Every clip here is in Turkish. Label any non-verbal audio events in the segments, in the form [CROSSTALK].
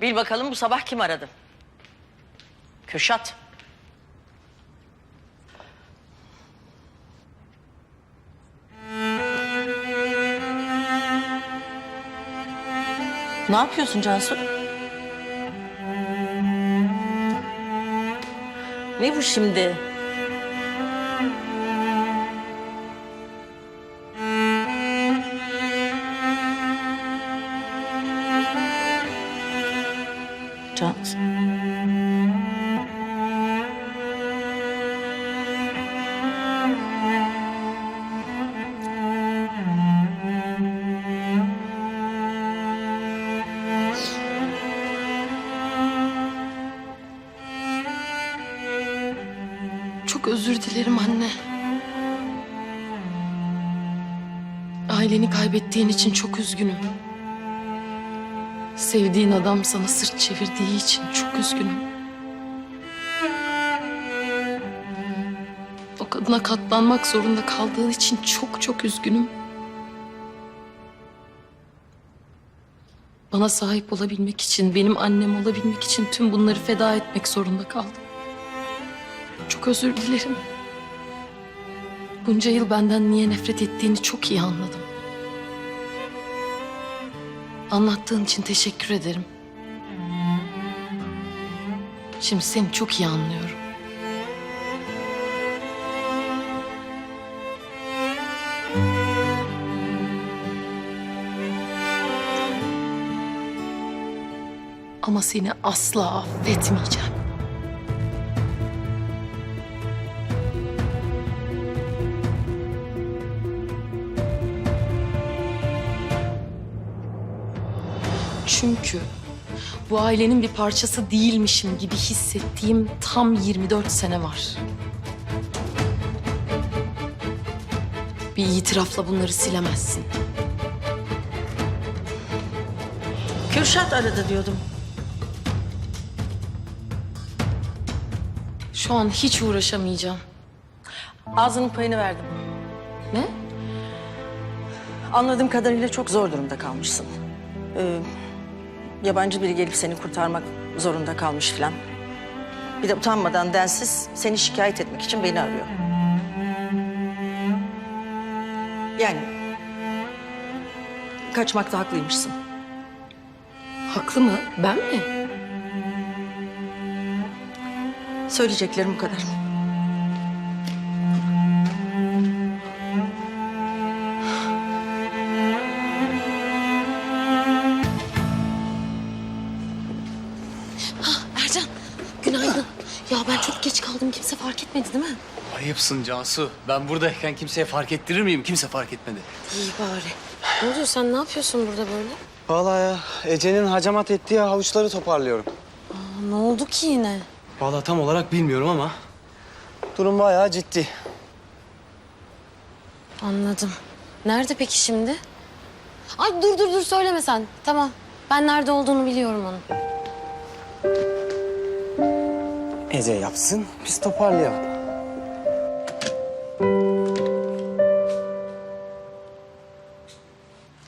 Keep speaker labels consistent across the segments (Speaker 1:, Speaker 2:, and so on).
Speaker 1: Bil bakalım bu sabah kim aradı? Kürşat. Ne yapıyorsun Cansu? Ne bu şimdi?
Speaker 2: Özür dilerim anne. Aileni kaybettiğin için çok üzgünüm. Sevdiğin adam sana sırt çevirdiği için çok üzgünüm. O kadına katlanmak zorunda kaldığın için çok çok üzgünüm. Bana sahip olabilmek için, benim annem olabilmek için tüm bunları feda etmek zorunda kaldım. Çok özür dilerim. Bunca yıl benden niye nefret ettiğini çok iyi anladım. Anlattığın için teşekkür ederim. Şimdi seni çok iyi anlıyorum. Ama seni asla affetmeyeceğim. Çünkü bu ailenin bir parçası değilmişim gibi hissettiğim tam 24 sene var. Bir itirafla bunları silemezsin.
Speaker 1: Kürşat aradı diyordum.
Speaker 2: Şu an hiç uğraşamayacağım.
Speaker 1: Ağzının payını verdim.
Speaker 2: Ne?
Speaker 1: Anladığım kadarıyla çok zor durumda kalmışsın. Ee, yabancı biri gelip seni kurtarmak zorunda kalmış filan. Bir de utanmadan densiz seni şikayet etmek için beni arıyor. Yani kaçmakta haklıymışsın.
Speaker 2: Haklı mı? Ben mi?
Speaker 1: Söyleyeceklerim bu kadar.
Speaker 3: Ayıpsın Cansu. Ben buradayken kimseye fark ettirir miyim? Kimse fark etmedi.
Speaker 2: İyi bari. Ne oluyor? Sen ne yapıyorsun burada böyle?
Speaker 4: Vallahi ya Ece'nin hacamat ettiği havuçları toparlıyorum.
Speaker 2: Aa, ne oldu ki yine?
Speaker 4: Vallahi tam olarak bilmiyorum ama durum bayağı ciddi.
Speaker 5: Anladım. Nerede peki şimdi? Ay dur dur dur söyleme sen. Tamam. Ben nerede olduğunu biliyorum onun.
Speaker 4: Ece yapsın, biz toparlayalım.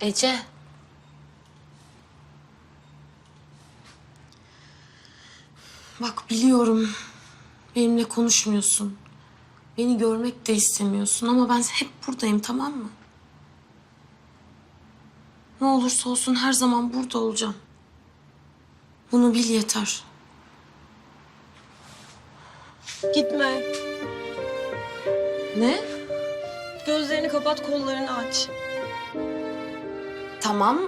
Speaker 5: Ece.
Speaker 2: Bak biliyorum. Benimle konuşmuyorsun. Beni görmek de istemiyorsun ama ben hep buradayım tamam mı? Ne olursa olsun her zaman burada olacağım. Bunu bil yeter.
Speaker 6: Gitme.
Speaker 2: Ne?
Speaker 6: Gözlerini kapat, kollarını aç.
Speaker 2: Tamam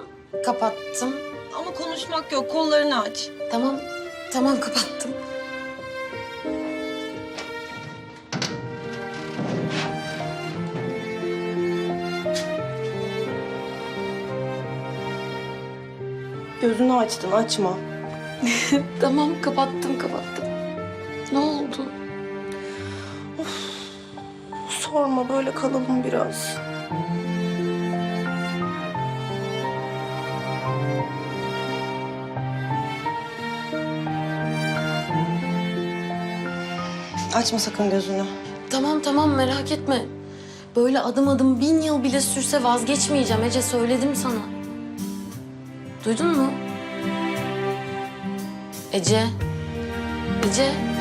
Speaker 2: kapattım.
Speaker 6: Ama konuşmak yok, kollarını aç.
Speaker 2: Tamam tamam kapattım.
Speaker 6: Gözünü açtın, açma. [LAUGHS]
Speaker 2: Tamam kapattım kapattım. Ne oldu?
Speaker 6: Sorma, böyle kalalım biraz. Açma sakın gözünü.
Speaker 2: Tamam tamam merak etme. Böyle adım adım bin yıl bile sürse vazgeçmeyeceğim Ece söyledim sana. Duydun mu?
Speaker 5: Ece. Ece.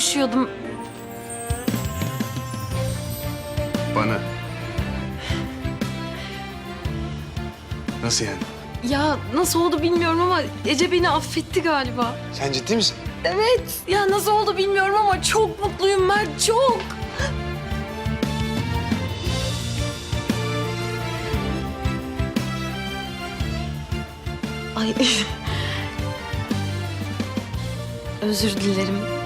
Speaker 2: Koşuyordum.
Speaker 7: Bana. Nasıl yani?
Speaker 2: Ya nasıl oldu bilmiyorum ama Ece beni affetti galiba.
Speaker 7: Sen ciddi misin?
Speaker 2: Evet. Ya nasıl oldu bilmiyorum ama çok mutluyum Mert, çok. Ay. [LAUGHS] Özür dilerim.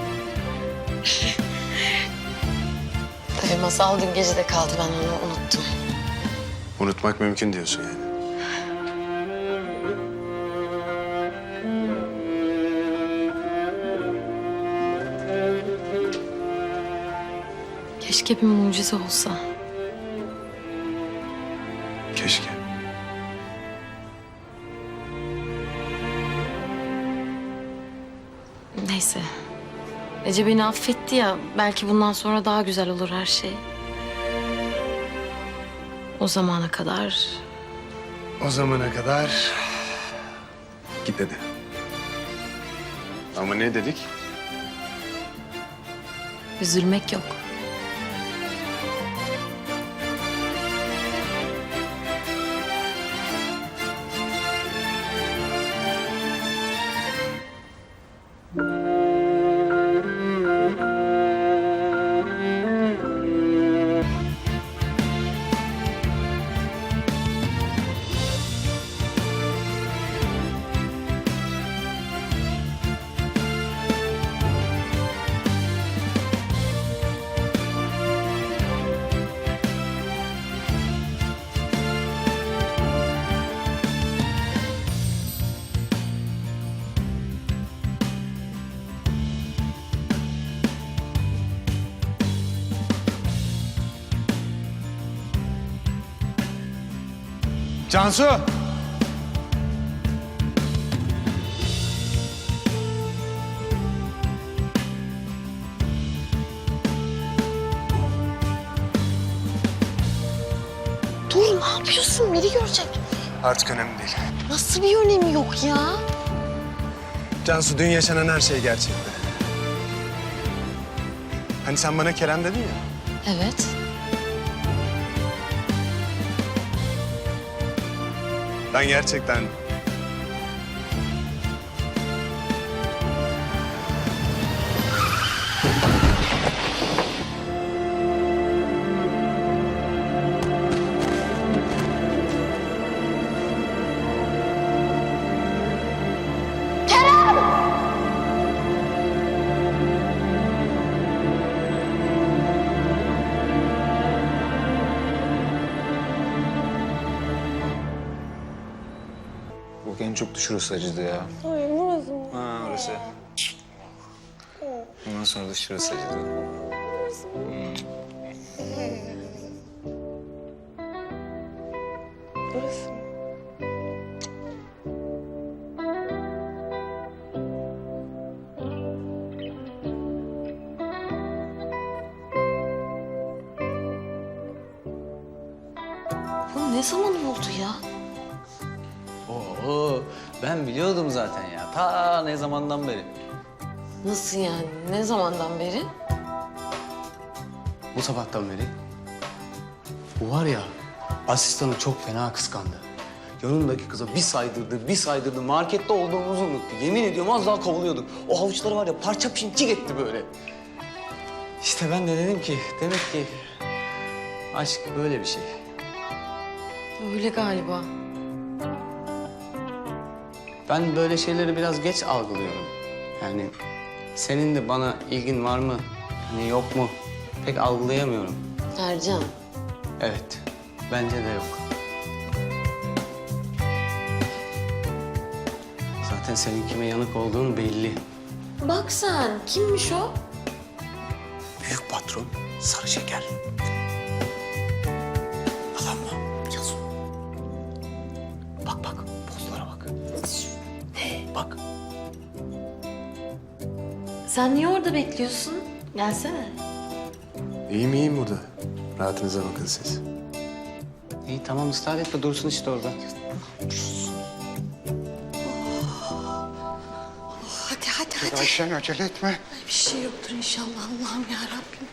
Speaker 2: [LAUGHS]
Speaker 5: Tabii masal dün gece de kaldı ben onu unuttum.
Speaker 7: Unutmak mümkün diyorsun yani.
Speaker 2: Keşke bir mucize olsa.
Speaker 7: Keşke.
Speaker 2: Neyse. Ece beni affetti ya. Belki bundan sonra daha güzel olur her şey. O zamana kadar
Speaker 7: O zamana kadar git dedi. Ama ne dedik?
Speaker 2: üzülmek yok.
Speaker 7: Cansu!
Speaker 5: Dur ne yapıyorsun? Biri görecek.
Speaker 7: Artık önemli değil.
Speaker 5: Nasıl bir önemi yok ya?
Speaker 7: Cansu dün yaşanan her şey gerçekti. Hani sen bana Kerem dedin ya.
Speaker 5: Evet.
Speaker 7: Ben gerçekten...
Speaker 8: çok da şurası acıdı ya.
Speaker 6: Ay burası mı?
Speaker 8: Ha orası. Ondan sonra da şurası acıdı.
Speaker 6: Burası
Speaker 4: zamandan beri.
Speaker 5: Nasıl yani? Ne zamandan beri?
Speaker 4: Bu sabahtan beri. Bu var ya, asistanı çok fena kıskandı. Yanındaki kıza bir saydırdı, bir saydırdı. Markette olduğumuzu unuttu. Yemin ediyorum az daha kovalıyorduk. O havuçları var ya parça pinçik etti böyle. İşte ben de dedim ki, demek ki aşk böyle bir şey.
Speaker 5: Öyle galiba.
Speaker 4: Ben böyle şeyleri biraz geç algılıyorum. Yani senin de bana ilgin var mı, hani yok mu pek algılayamıyorum.
Speaker 5: Ercan.
Speaker 4: Evet, bence de yok. Zaten senin kime yanık olduğun belli.
Speaker 5: Bak sen. Kimmiş o?
Speaker 4: Büyük patron Sarı şeker.
Speaker 5: Sen niye orada bekliyorsun? Gelsene.
Speaker 7: İyiyim iyiyim burada. Rahatınıza bakın siz.
Speaker 4: İyi tamam ısrar etme dursun işte orada.
Speaker 9: Hadi hadi hadi.
Speaker 10: Ayşen acele etme.
Speaker 9: Bir şey yoktur inşallah Allah'ım ya Rabbim.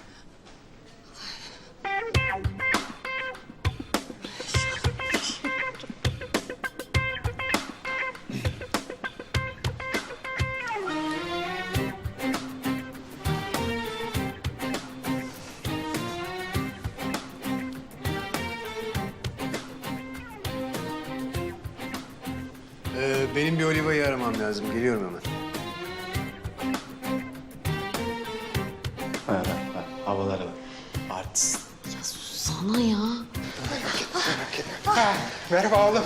Speaker 7: Oliva'yı aramam lazım. Geliyorum hemen. Ha, bak, bak. Havalara bak. Artist.
Speaker 5: Sana ya.
Speaker 10: Merhaba oğlum.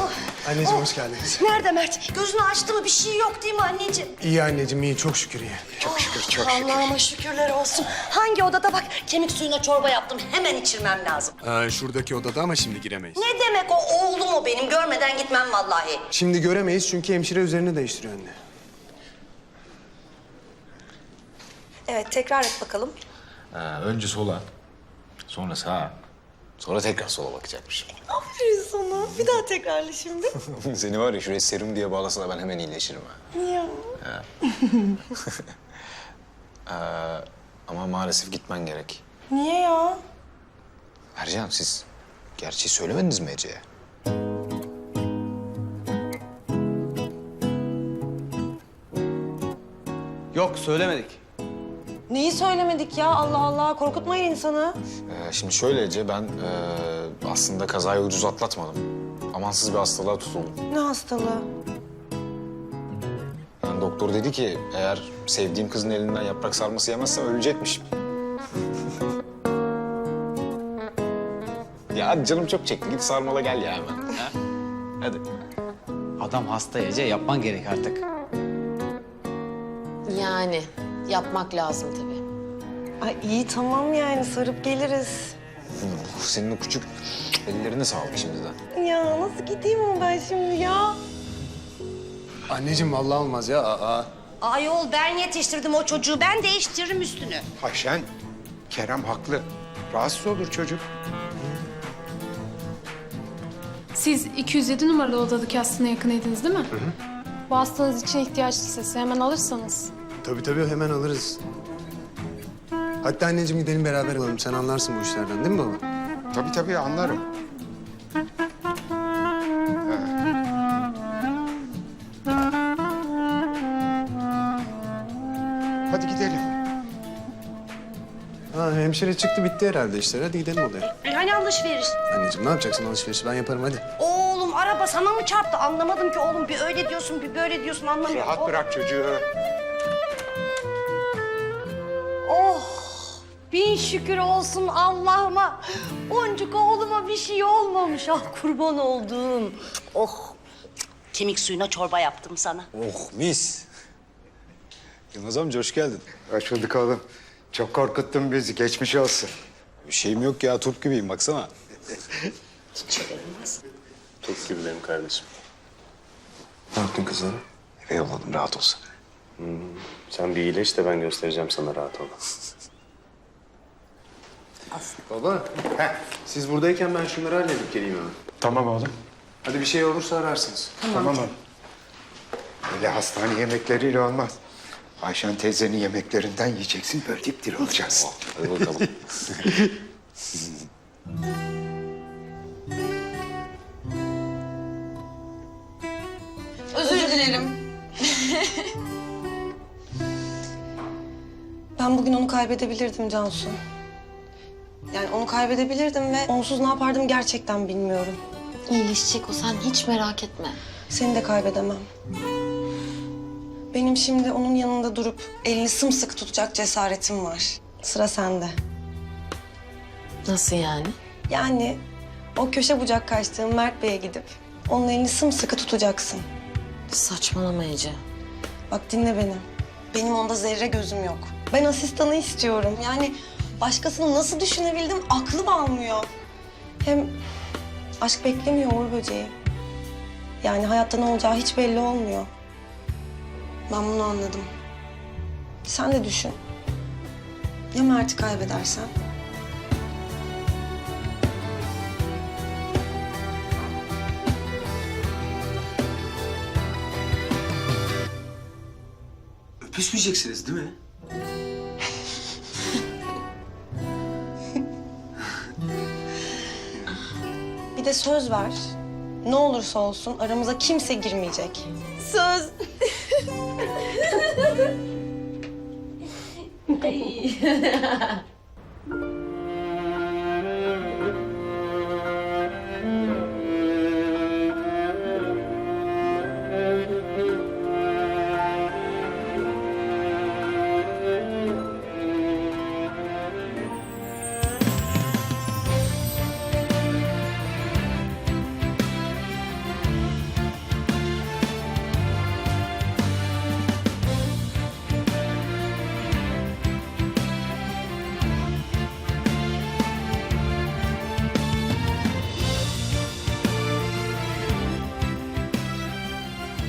Speaker 7: Anneciğim hoş geldiniz.
Speaker 9: Nerede Mert? Gözünü açtı mı? Bir şey yok değil mi anneciğim?
Speaker 7: İyi anneciğim iyi. Çok şükür iyi.
Speaker 10: Şükür, çok şükür.
Speaker 9: Allah'ıma şükürler olsun. Hangi odada bak kemik suyuna çorba yaptım. Hemen içirmem lazım.
Speaker 7: Ee, şuradaki odada ama şimdi giremeyiz.
Speaker 9: Ne demek o oğlum o benim? Görmeden gitmem vallahi.
Speaker 7: Şimdi göremeyiz çünkü hemşire üzerini değiştiriyor anne.
Speaker 9: Evet tekrar et bakalım.
Speaker 8: Ha, önce sola, sonra sağa, sonra tekrar sola bakacakmış.
Speaker 9: Aferin sana. Bir daha tekrarla şimdi. [LAUGHS]
Speaker 8: Seni var ya şuraya serum diye bağlasana ben hemen iyileşirim ha.
Speaker 9: Ya. [LAUGHS]
Speaker 8: Ee, ama maalesef gitmen gerek.
Speaker 9: Niye ya?
Speaker 8: Ercan siz gerçeği söylemediniz mi Ece'ye?
Speaker 4: Yok söylemedik.
Speaker 6: Neyi söylemedik ya Allah Allah korkutmayın insanı.
Speaker 8: Ee, şimdi şöyle Ece ben ee, aslında kazayı ucuz atlatmadım. Amansız bir hastalığa tutuldum.
Speaker 6: Ne hastalığı?
Speaker 8: Doktor dedi ki eğer sevdiğim kızın elinden yaprak sarması yemezsem ölecekmişim. ya hadi canım çok çekti. Git sarmala gel ya hemen. Ha? Hadi.
Speaker 4: Adam hasta Ece. Yapman gerek artık.
Speaker 5: Yani yapmak lazım tabii.
Speaker 6: Ay iyi tamam yani sarıp geliriz.
Speaker 8: Senin o küçük ellerine sağlık şimdiden.
Speaker 6: Ya nasıl gideyim ama ben şimdi ya?
Speaker 7: Anneciğim vallahi olmaz ya. Aa.
Speaker 9: Ayol ben yetiştirdim o çocuğu. Ben değiştiririm üstünü.
Speaker 10: Ayşen, Kerem haklı. Rahatsız olur çocuk.
Speaker 11: Siz 207 numaralı odadaki hastane yakınıydınız değil mi? Bu hastanız için ihtiyaç listesi hemen alırsanız.
Speaker 7: Tabii tabii hemen alırız. Hatta anneciğim gidelim beraber alalım. Sen anlarsın bu işlerden değil mi baba?
Speaker 10: Tabii tabii anlarım.
Speaker 7: Hemşire çıktı bitti herhalde işler. Hadi gidelim odaya.
Speaker 9: Hani alışveriş?
Speaker 7: Anneciğim ne yapacaksın alışverişi? Ben yaparım hadi.
Speaker 9: Oğlum araba sana mı çarptı? Anlamadım ki oğlum. Bir öyle diyorsun, bir böyle diyorsun anlamıyorum.
Speaker 10: Rahat bırak çocuğu.
Speaker 9: Oh! Bin şükür olsun Allah'ıma. Boncuk oğluma bir şey olmamış. Ah kurban oldum. Oh! Kemik suyuna çorba yaptım sana.
Speaker 8: Oh mis. Yılmaz amca hoş geldin.
Speaker 10: Hoş bulduk oğlum. Çok korkuttun bizi. Geçmiş olsun.
Speaker 8: Bir şeyim yok ya turp gibiyim baksana.
Speaker 12: Çok gibi benim kardeşim.
Speaker 7: Ne yaptın kızlara?
Speaker 8: Eve yolladım rahat olsun.
Speaker 12: Sen bir iyileş de ben göstereceğim sana rahat ol.
Speaker 7: Baba. Siz buradayken ben şunları halledip geleyim hemen.
Speaker 10: Tamam oğlum.
Speaker 7: Hadi bir şey olursa ararsınız.
Speaker 10: Tamam oğlum. Öyle hastane yemekleriyle olmaz. Ayşen teyzenin yemeklerinden yiyeceksin. Böyle dipdiri olacaksın.
Speaker 8: Hadi bakalım.
Speaker 2: Özür dilerim.
Speaker 6: Ben bugün onu kaybedebilirdim Cansu. Yani onu kaybedebilirdim ve onsuz ne yapardım gerçekten bilmiyorum.
Speaker 5: İyileşecek o sen hiç merak etme.
Speaker 6: Seni de kaybedemem. Benim şimdi onun yanında durup elini sımsıkı tutacak cesaretim var. Sıra sende.
Speaker 5: Nasıl yani?
Speaker 6: Yani o köşe bucak kaçtığın Mert Bey'e gidip onun elini sımsıkı tutacaksın.
Speaker 5: Saçmalama Ece.
Speaker 6: Bak dinle beni. Benim onda zerre gözüm yok. Ben asistanı istiyorum. Yani Başkasını nasıl düşünebildim aklım almıyor. Hem aşk beklemiyor Uğur böceği. Yani hayatta ne olacağı hiç belli olmuyor. Ben bunu anladım. Sen de düşün. Ya Mert'i kaybedersen?
Speaker 4: Öpüşmeyeceksiniz değil mi?
Speaker 6: Bir de söz ver. Ne olursa olsun aramıza kimse girmeyecek. Söz. [LAUGHS] Ay. [LAUGHS]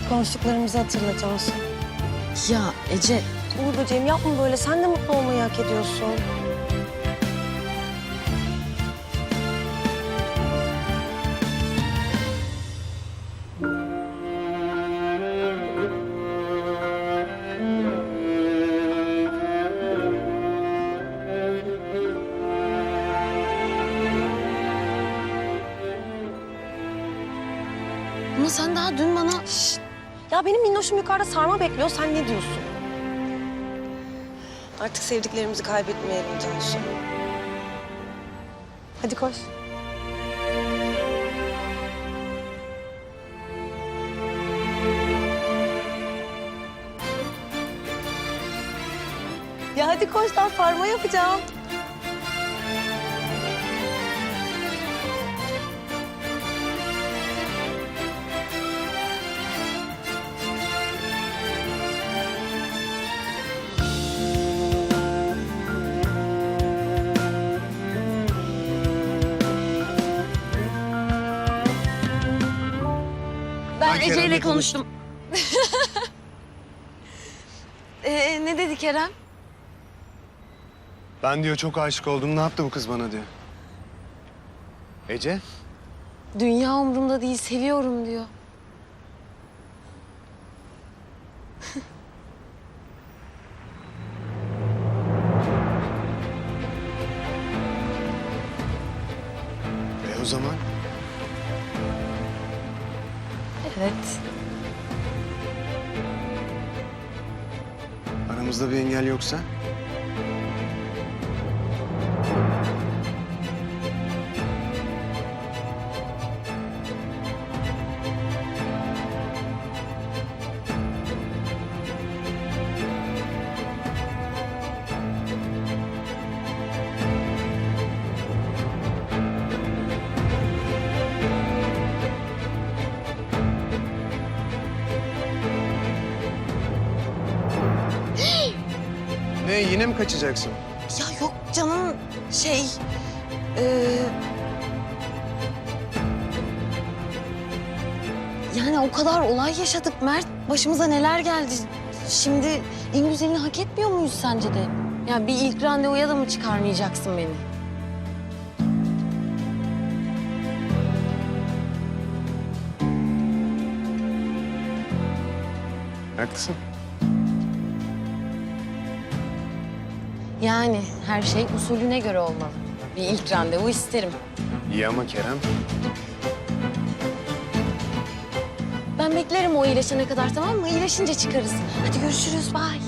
Speaker 6: Konuştuklarımızı hatırla Cansu.
Speaker 2: Ya Ece
Speaker 6: Uğur böceğim yapma böyle. Sen de mutlu olmayı hak ediyorsun. Minnoşum yukarıda sarma bekliyor. Sen ne diyorsun? Artık sevdiklerimizi kaybetmeyelim Cansu. Hadi koş. Ya hadi koş daha sarma yapacağım.
Speaker 2: Ece ile
Speaker 7: konuştum. [LAUGHS]
Speaker 2: ee, ne dedi Kerem?
Speaker 7: Ben diyor çok aşık oldum. Ne yaptı bu kız bana diyor. Ece?
Speaker 2: Dünya umurumda değil, seviyorum diyor.
Speaker 7: E o zaman?
Speaker 2: Evet.
Speaker 7: Aramızda bir engel yoksa? Yine mi kaçacaksın?
Speaker 2: Ya yok canım şey... e, Yani o kadar olay yaşadık Mert. Başımıza neler geldi. Şimdi en güzelini hak etmiyor muyuz sence de? Ya bir ilk randevuya da mı çıkarmayacaksın beni?
Speaker 7: Haklısın.
Speaker 2: Yani her şey usulüne göre olmalı. Bir ilk randevu isterim.
Speaker 7: İyi ama Kerem.
Speaker 2: Ben beklerim o iyileşene kadar tamam mı? İyileşince çıkarız. Hadi görüşürüz. Bye.